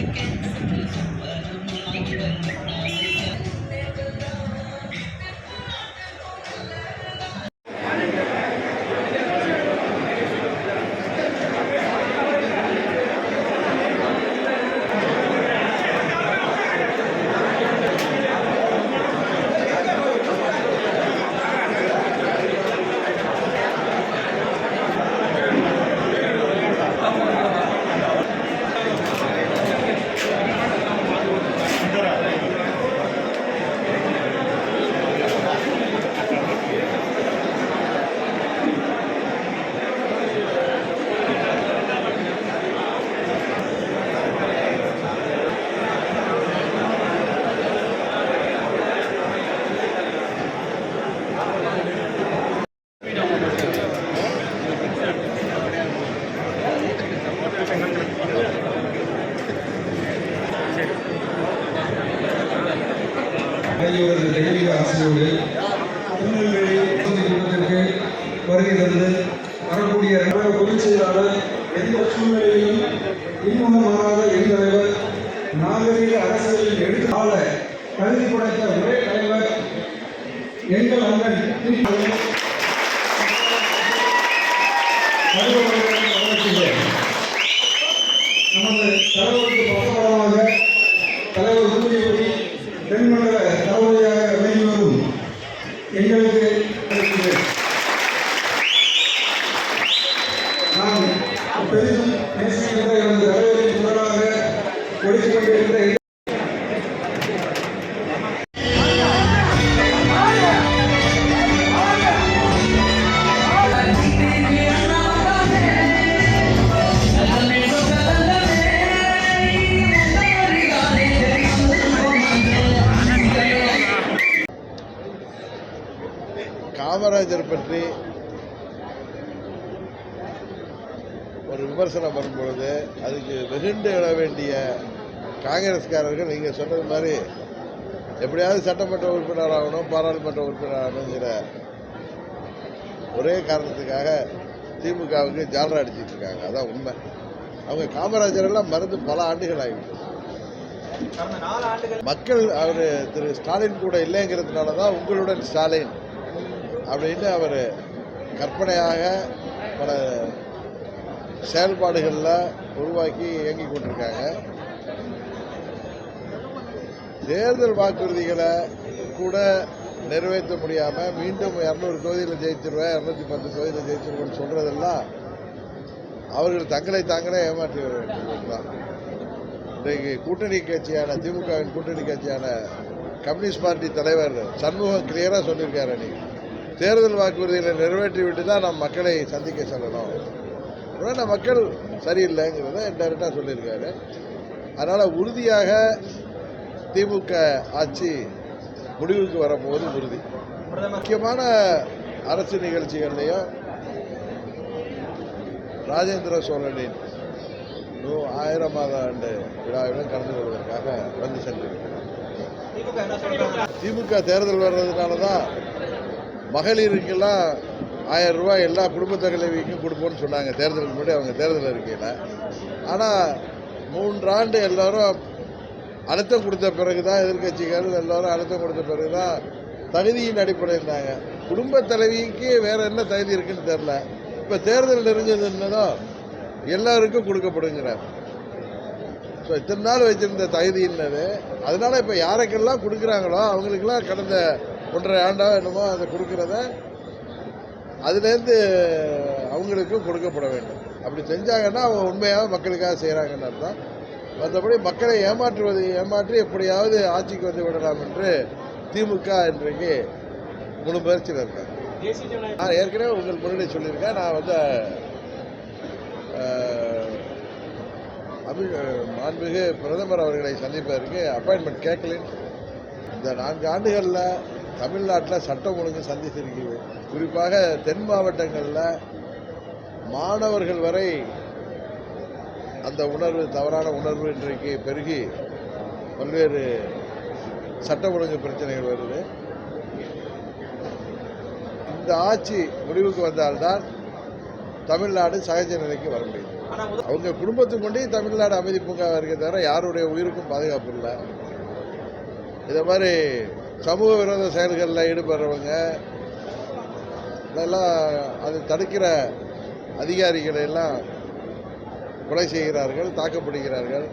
seconds. ஆகியோரது தெய்வீக ஆசையோடு திருநெல்வேலி கூட்டத்திற்கு வருகை தந்து வரக்கூடிய தமிழக பொதுச் செயலாளர் எந்த சூழ்நிலையிலும் இன்னும் மாறாத எந்தலைவர் நாகரிக அரசியலில் எடுத்து ஆள கல்வி படைத்த ஒரே தலைவர் எங்கள் அண்ணன் நமது தலைவர் பற்றி ஒரு விமர்சனம் வரும்பொழுது அதுக்கு வெகுண்டு எழ வேண்டிய காங்கிரஸ்காரர்கள் நீங்கள் சொன்னது மாதிரி எப்படியாவது சட்டமன்ற உறுப்பினர் ஆகணும் பாராளுமன்ற உறுப்பினர் ஆகணுங்கிற ஒரே காரணத்துக்காக திமுகவுக்கு ஜாலரா அடிச்சிட்டு இருக்காங்க. அதான் உண்மை. அவங்க காமராஜர் எல்லாம் மறந்து பல ஆண்டுகள் ஆகிவிட்டது. மக்கள் அவர் திரு ஸ்டாலின் கூட இல்லைங்கிறதுனால தான் உங்களுடன் ஸ்டாலின். அப்படின்னு அவர் கற்பனையாக பல செயல்பாடுகளில் உருவாக்கி இயங்கி கொண்டிருக்காங்க. தேர்தல் வாக்குறுதிகளை கூட நிறைவேற்ற முடியாமல் மீண்டும் இரநூறு தொகுதியில் ஜெயிச்சிருவேன் இரநூத்தி பத்து தொகுதியில் ஜெயிச்சிருவேன்னு சொல்கிறதெல்லாம் அவர்கள் தங்களை தாங்களே ஏமாற்றி வர தான் இன்றைக்கு கூட்டணி கட்சியான திமுகவின் கூட்டணி கட்சியான கம்யூனிஸ்ட் பார்ட்டி தலைவர் சண்முகம் கிளியராக சொல்லியிருக்காரு அன்னைக்கு. தேர்தல் வாக்குறுதிகளை நிறைவேற்றி விட்டு தான் நம் மக்களை சந்திக்க செல்லணும். ஆனால் மக்கள் சரியில்லைங்கிறத டைரெக்டாக சொல்லியிருக்காரு. அதனால் உறுதியாக திமுக ஆட்சி முடிவுக்கு வரும்போது உறுதி. முக்கியமான அரசு நிகழ்ச்சிகள்லையும் ராஜேந்திர சோழனின் நூ ஆயிரமாவது ஆண்டு விழாவிலும் கலந்து கொள்வதற்காக வந்து சென்றிருக்கிறார். திமுக தேர்தல் வர்றதுனால தான் மகளிருக்கெல்லாம் ஆயிரம் ரூபாய் எல்லா குடும்ப தலைவிக்கும் கொடுப்போம்னு சொன்னாங்க. தேர்தலுக்கு முன்னாடி அவங்க தேர்தல் இருக்கையில் ஆனால் மூன்றாண்டு எல்லோரும் அழுத்தம் கொடுத்த பிறகு தான் எதிர்கட்சிகள் எல்லோரும் அழுத்தம் கொடுத்த பிறகு தான் தகுதியின் அடிப்படையில் இருந்தாங்க. குடும்ப தலைவிக்கு வேறு என்ன தகுதி இருக்குன்னு தெரில இப்போ தேர்தல் நெருஞ்சதுன்னதும் எல்லாருக்கும் கொடுக்கப்படுங்கிறார். ஸோ இத்தனை நாள் வச்சிருந்த தகுதின்னது அதனால இப்போ யாருக்கெல்லாம் கொடுக்குறாங்களோ அவங்களுக்கெல்லாம் கடந்த ஒன்றரை ஆண்டா என்னமோ அதை கொடுக்குறத அதுலேருந்து அவங்களுக்கும் கொடுக்கப்பட வேண்டும். அப்படி செஞ்சாங்கன்னா அவங்க உண்மையாக மக்களுக்காக செய்கிறாங்கன்னு அர்த்தம். மற்றபடி மக்களை ஏமாற்றுவது ஏமாற்றி எப்படியாவது ஆட்சிக்கு வந்து விடலாம் என்று திமுக இன்றைக்கு முழு முயற்சியில் இருக்காங்க. நான் ஏற்கனவே உங்கள் முன்னாடி சொல்லியிருக்கேன். நான் வந்து அமி மாண்புமிகு பிரதமர் அவர்களை சந்திப்பதற்கு அப்பாயின்மெண்ட் கேட்கலன்னு இந்த நான்கு ஆண்டுகளில் தமிழ்நாட்டில் சட்டம் ஒழுங்கு சந்தித்திருக்கிறது குறிப்பாக தென் மாவட்டங்களில் மாணவர்கள் வரை அந்த உணர்வு தவறான உணர்வு இன்றைக்கு பெருகி பல்வேறு சட்ட ஒழுங்கு பிரச்சனைகள் வருது. இந்த ஆட்சி முடிவுக்கு வந்தால்தான் தமிழ்நாடு சகஜ நிலைக்கு வர முடியும். அவங்க குடும்பத்துக்கு கொண்டு தமிழ்நாடு அமைதி பூங்காவாக இருக்க தவிர யாருடைய உயிருக்கும் பாதுகாப்பு இல்லை. இதை மாதிரி சமூக விரோத செயல்களில் ஈடுபடுறவங்க இதெல்லாம் அதை தடுக்கிற அதிகாரிகளை எல்லாம் கொலை செய்கிறார்கள் தாக்கப்படுகிறார்கள்.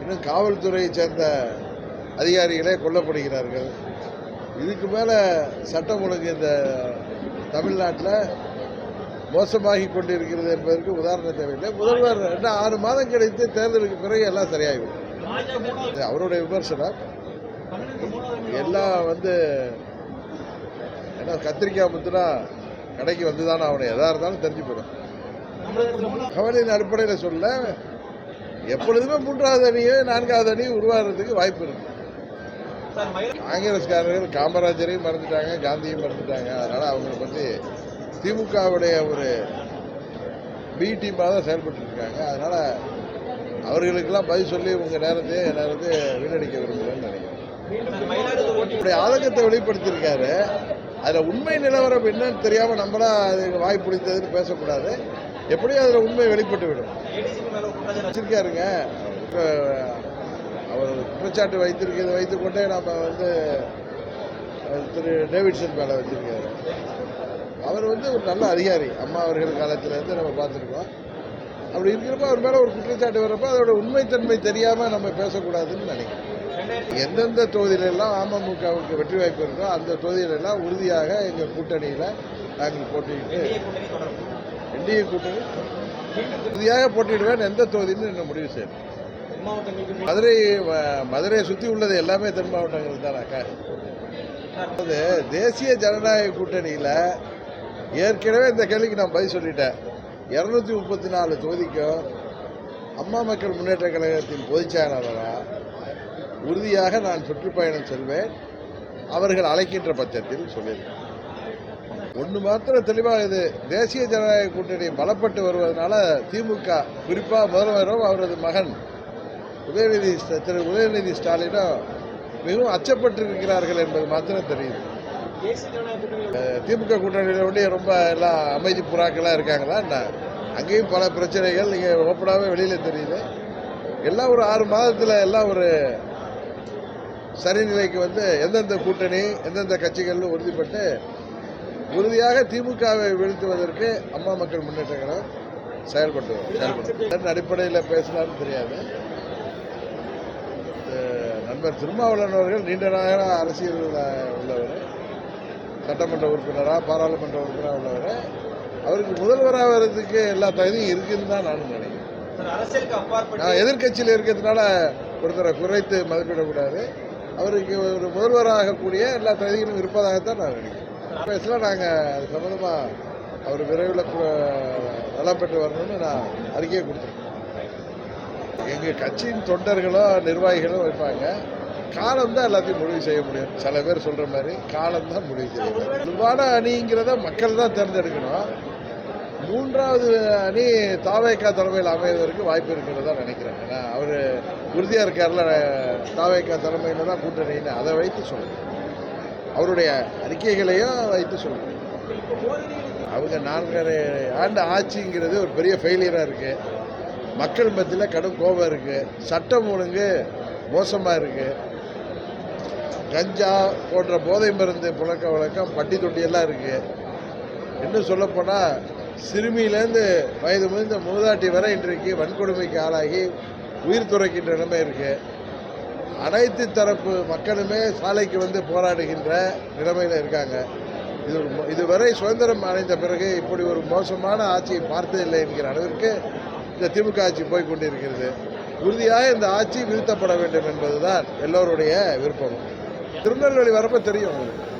இன்னும் காவல்துறையை சேர்ந்த அதிகாரிகளே கொல்லப்படுகிறார்கள். இதுக்கு மேலே சட்டம் ஒழுங்கு இந்த தமிழ்நாட்டில் மோசமாகி கொண்டிருக்கிறது என்பதற்கு உதாரணம் தேவையில்லை. முதல்வர் இன்னும் ஆறு மாதம் கிடைத்து தேர்தலுக்கு பிறகு எல்லாம் சரியாகிவிடும் அவருடைய விமர்சனம். எல்லாம் வந்து ஏன்னா கத்திரிக்காய் முத்துனா கடைக்கு வந்து தானே அவனை எதாக இருந்தாலும் தெரிஞ்சு போயிடும். கவலையின் அடிப்படையில் சொல்ல எப்பொழுதுமே மூன்றாவது அணியோ நான்காவது அணியும் உருவாகிறதுக்கு வாய்ப்பு இருக்கு. காங்கிரஸ்காரர்கள் காமராஜரையும் மறந்துட்டாங்க காந்தியும் மறந்துட்டாங்க. அதனால் அவங்களை பற்றி திமுகவுடைய ஒரு பி டீமாக தான் செயல்பட்டு இருக்காங்க. அவர்களுக்கெல்லாம் பதில் சொல்லி உங்கள் நேரத்தையே என் நேரத்தையே வீணடிக்க விரும்புகிறேன்னு நினைக்கிறேன். ஆதங்கத்தை வெளிப்படுத்தியிருக்காரு. அதில் உண்மை நிலவரம் என்னன்னு தெரியாமல் நம்மளா அது வாய் பிடித்ததுன்னு பேசக்கூடாது. எப்படியும் அதில் உண்மை வெளிப்பட்டு விடும். வச்சிருக்காருங்க. அவர் குற்றச்சாட்டு வைத்திருக்கிறதை வைத்துக்கொண்டே நாம் வந்து திரு டேவிட்சன் மேலே வச்சிருக்காரு. அவர் வந்து ஒரு நல்ல அதிகாரி. அம்மா அவர்கள் காலத்திலேருந்து நம்ம பார்த்துருக்கோம். அப்படி இருக்கிறப்ப அவர் மேலே ஒரு குற்றச்சாட்டு வர்றப்ப அதோட உண்மைத்தன்மை தெரியாமல் நம்ம பேசக்கூடாதுன்னு நினைக்கிறேன். எந்தெந்த தொகுதியிலெல்லாம் அமமுகவுக்கு வெற்றி வாய்ப்பு இருக்கோ அந்த தொகுதியிலெல்லாம் உறுதியாக எங்கள் கூட்டணியில் நாங்கள் போட்டியிட்டு என்டிஏ கூட்டணி உறுதியாக போட்டியிடுவேன். எந்த தொகுதின்னு இன்னும் முடிவு செய்யணும் மதுரை மதுரையை சுற்றி உள்ளது எல்லாமே தென் மாவட்டங்கள் தானாக்கா அதாவது தேசிய ஜனநாயக கூட்டணியில் ஏற்கனவே இந்த கேள்விக்கு நான் பதில் சொல்லிட்டேன். இரநூத்தி முப்பத்தி நாலு தொகுதிக்கும் அம்மா மக்கள் முன்னேற்ற கழகத்தின் பொதுச் செயலாளராக உறுதியாக நான் சுற்றுப்பயணம் செல்வேன். அவர்கள் அழைக்கின்ற பட்சத்தில் சொல்லியிருக்கேன். ஒன்று மாத்திரம் தெளிவாக இது தேசிய ஜனநாயக கூட்டணி பலப்பட்டு வருவதனால திமுக குறிப்பாக முதல்வரும் அவரது மகன் உதயநிதி திரு உதயநிதி ஸ்டாலினும் மிகவும் அச்சப்பட்டிருக்கிறார்கள் என்பது மாத்திரம் தெரியுது. திமுக கூட்டணியில் ஒன்றிய ரொம்ப எல்லாம் அமைதி புறாக்களாக இருக்காங்களா? என்ன? அங்கேயும் பல பிரச்சனைகள் இங்கே ஓப்பனாகவே வெளியில் தெரியுது. எல்லாம் ஒரு ஆறு மாதத்தில் எல்லாம் ஒரு சரிநிலைக்கு வந்து எந்தெந்த கூட்டணி எந்தெந்த கட்சிகள்னு உறுதிப்பட்டு உறுதியாக திமுகவை வீழ்த்துவதற்கு அம்மா மக்கள் முன்னேற்ற கழகம் செயல்பட்டு வரும். செயல்படும் அதன் அடிப்படையில் பேசினாலும் தெரியாது. நண்பர் திருமாவளவன் அவர்கள் நீண்ட நேர அரசியல் உள்ளவர் சட்டமன்ற உறுப்பினராக பாராளுமன்ற உறுப்பினராக உள்ளவர். அவருக்கு முதல்வராக வர்றதுக்கு எல்லா தகுதியும் இருக்குன்னு தான் நான் நினைக்கிறேன். நான் எதிர்க்கட்சியில் இருக்கிறதுனால ஒருத்தரை குறைத்து மதிப்பிடக்கூடாது. அவருக்கு ஒரு முதல்வராகக்கூடிய எல்லா தகுதிகளும் இருப்பதாகத்தான் நான் நினைக்கிறேன். பேசல நாங்கள் அது சம்மந்தமாக அவர் விரைவில் நலம் பெற்று வரணும்னு நான் அறிக்கையை கொடுத்துருக்கேன். எங்கள் கட்சியின் தொண்டர்களோ நிர்வாகிகளோ வைப்பாங்க காலம் தான் எல்லாத்தையும் முடிவு செய்ய முடியும். சில பேர் சொல்கிற மாதிரி காலம் தான் முடிவு செய்ய முடியும். அணிங்கிறத மக்கள் தான் தேர்ந்தெடுக்கணும். மூன்றாவது அணி தாவேக்கா தலைமையில் அமைவதற்கு வாய்ப்பு இருக்கிறதா நினைக்கிறேன். ஏன்னா அவர் உறுதியாக இருக்கார்ல தாவேக்கா தலைமையில் தான் கூட்டணின்னு. அதை வைத்து சொல்லுங்கள் அவருடைய அறிக்கைகளையும் வைத்து சொல்லுங்கள் அவங்க நான்கரை ஆண்டு ஆட்சிங்கிறது ஒரு பெரிய ஃபெயிலியராக இருக்குது மக்கள் மத்தியில் கடும் கோபம் இருக்குது சட்டம் ஒழுங்கு மோசமாக இருக்குது கஞ்சா போன்ற போதை மருந்து புழக்க வழக்கம் பட்டி தொட்டியெல்லாம் இருக்குது இன்னும் சொல்லப்போனால் சிறுமியிலேருந்து வயது முதிர்ந்த மூதாட்டி வரை இன்றைக்கு வன்கொடுமைக்கு ஆளாகி உயிர் துறக்கின்ற நிலைமை இருக்குது அனைத்து தரப்பு மக்களுமே சாலைக்கு வந்து போராடுகின்ற நிலைமையில் இருக்காங்க. இது இதுவரை சுதந்திரம் அடைந்த பிறகு இப்படி ஒரு மோசமான ஆட்சியை பார்த்ததில்லை என்கிற அளவிற்கு இந்த திமுக ஆட்சி போய் கொண்டிருக்கிறது. உறுதியாக இந்த ஆட்சி வீழ்த்தப்பட வேண்டும் என்பதுதான் எல்லோருடைய விருப்பம். திருநெல்வேலி வரப்போ தெரியும் உங்களுக்கு.